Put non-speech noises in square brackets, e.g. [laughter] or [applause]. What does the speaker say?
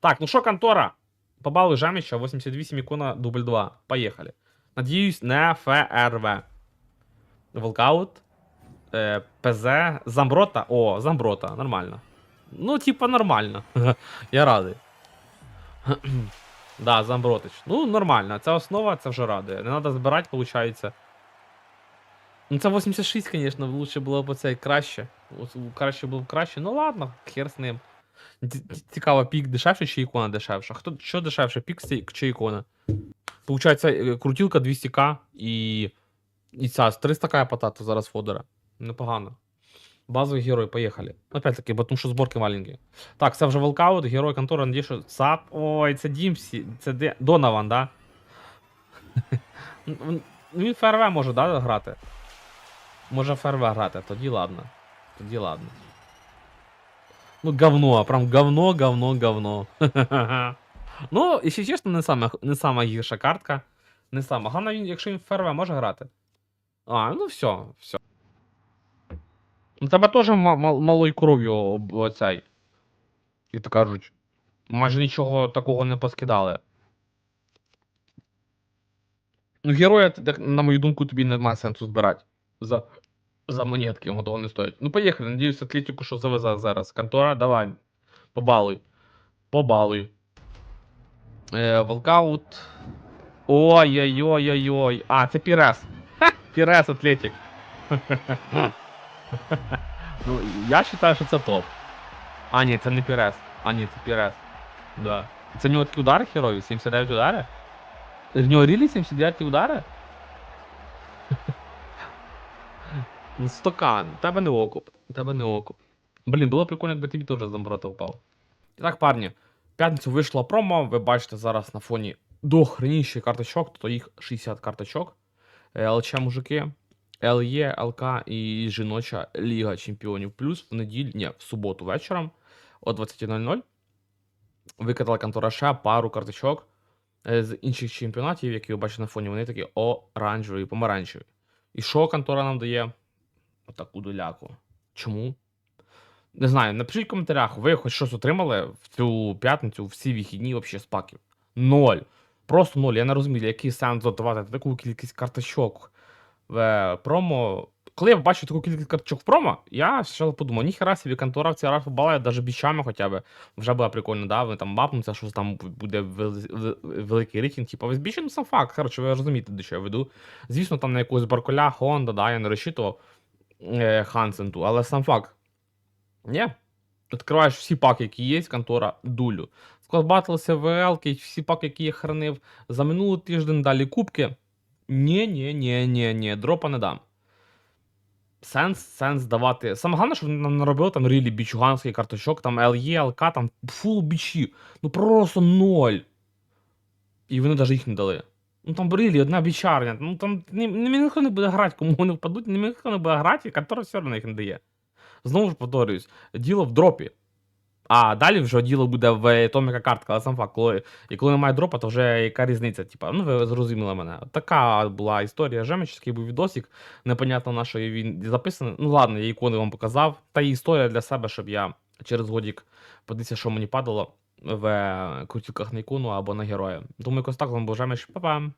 Так, ну що, контора? Побалуй Жеміча, 88 ікона, дубль 2. Поїхали. Надіюсь, не ФРВ. Волкаут. Е, ПЗ. Замброта. О, Замброта, нормально. Ну, типа, нормально. [laughs] Я радий. [clears throat] да, Замбротич. Ну, нормально. Це основа, це вже радує. Не треба збирати, виходить. Ну, це 86, звісно, лучше було б це краще. От, Краще було б краще. Ну ладно, хер з ним. Ці- ці- Цікаво, пік дешевше чи ікона дешевша? Хто що дешевше, пік чи ікона? Получається, е, крутілка 200к і. І ця 300к потата зараз Фодора. Непогано. Базовий герой, поїхали. Опять-таки, бо тому що зборки маленькі. Так, це вже волкаут, герой контора, надію, що САП. Ой, це Дімсі, це де... Донован, да? Він ФРВ може, да, грати? Може ФРВ грати, тоді ладно. Тоді ладно. Ну, говно, прям говно, говно, говно. [laughs] ну, якщо чесно, не сама, не сама гірша картка. Не сама. Головне, якщо він ФРВ може грати. А, ну все, все. Ну, тебе теж ма- мал- малою кров'ю оцей. І то кажуть. Майже нічого такого не поскидали. Ну, героя, на мою думку, тобі немає сенсу збирати. За, за монетки, воно того не стоїть. Ну, поїхали. Надіюсь, Атлетику, що завезе зараз. Контора, давай. Побалуй. Побалуй. Е, волкаут. Ой-ой-ой-ой-ой. А, це Пірес. Ха, Пірес Атлетик. [laughs] ну, я вважаю, що це топ. А, ні, це не Пірес. А, ні, це Пірес. Да. Це в нього такі удари герої? 79 удари? В нього рілі 79 удари? Стокан, в тебе не окуп. Тебе не окуп. Блін, було прикольно, якби тобі теж замброта впав. І так, парні, в п'ятницю вийшло промо. Ви бачите зараз на фоні дохреніших карточок, тобто їх 60 карточок. Е, ЛЧ мужики, ЛЄ, ЛК і жіноча Ліга Чемпіонів. Плюс в неділю, ні, в суботу вечором о 20.00 викатала контора ще пару карточок е, з інших чемпіонатів, які ви бачите на фоні, вони такі оранжеві, помаранчеві. І що контора нам дає? Отаку доляку. Чому? Не знаю, напишіть в коментарях, ви хоч щось отримали в цю п'ятницю, всі вихідні взагалі з. Ноль. Просто ноль. Я не розумію, який сенс додавати таку кількість карточок в е, промо. Коли я бачу таку кількість карточок в промо, я спочатку подумав, ніхера собі контора в цій раз побалає, навіть бічами хоча б. Вже було прикольно, да? Вони там мапнуться, що там буде вели- вели- великий рейтинг. Типу, з бічем сам факт. Коротше, ви розумієте, до що я веду. Звісно, там на якогось Барколя, Хонда, да, я не розчитував е, Хансенту, але сам факт. Ні. Відкриваєш всі паки, які є, контора дулю. Склад Батлси, ВЛ, всі паки, які я хранив. За минулий тиждень далі кубки. Ні, ні, ні, ні, ні, дропа не дам. Сенс, сенс давати. Саме головне, що вони нам наробили там рілі бічуганський карточок, там ЛЄ, ЛК, там фул бічі. Ну просто ноль. І вони навіть їх не дали. Ну там рілі, одна бічарня. Ну там ні, ні, ніхто не буде грати, кому вони впадуть, ні, ніхто не буде грати, контора все одно їх не дає. Знову ж повторююсь, діло в дропі. А далі вже діло буде в Томіка картка, але сам факт, коли, і коли немає дропа, то вже яка різниця? Типа, ну ви зрозуміли мене. Така була історія. Жемич, такий був відосик. Непонятно на що він записаний. Ну ладно, я ікони вам показав. Та історія для себе, щоб я через годік подивився, що мені падало в крутілках на ікону або на героя. Думаю, якось так вам був Жемич. Па-пам!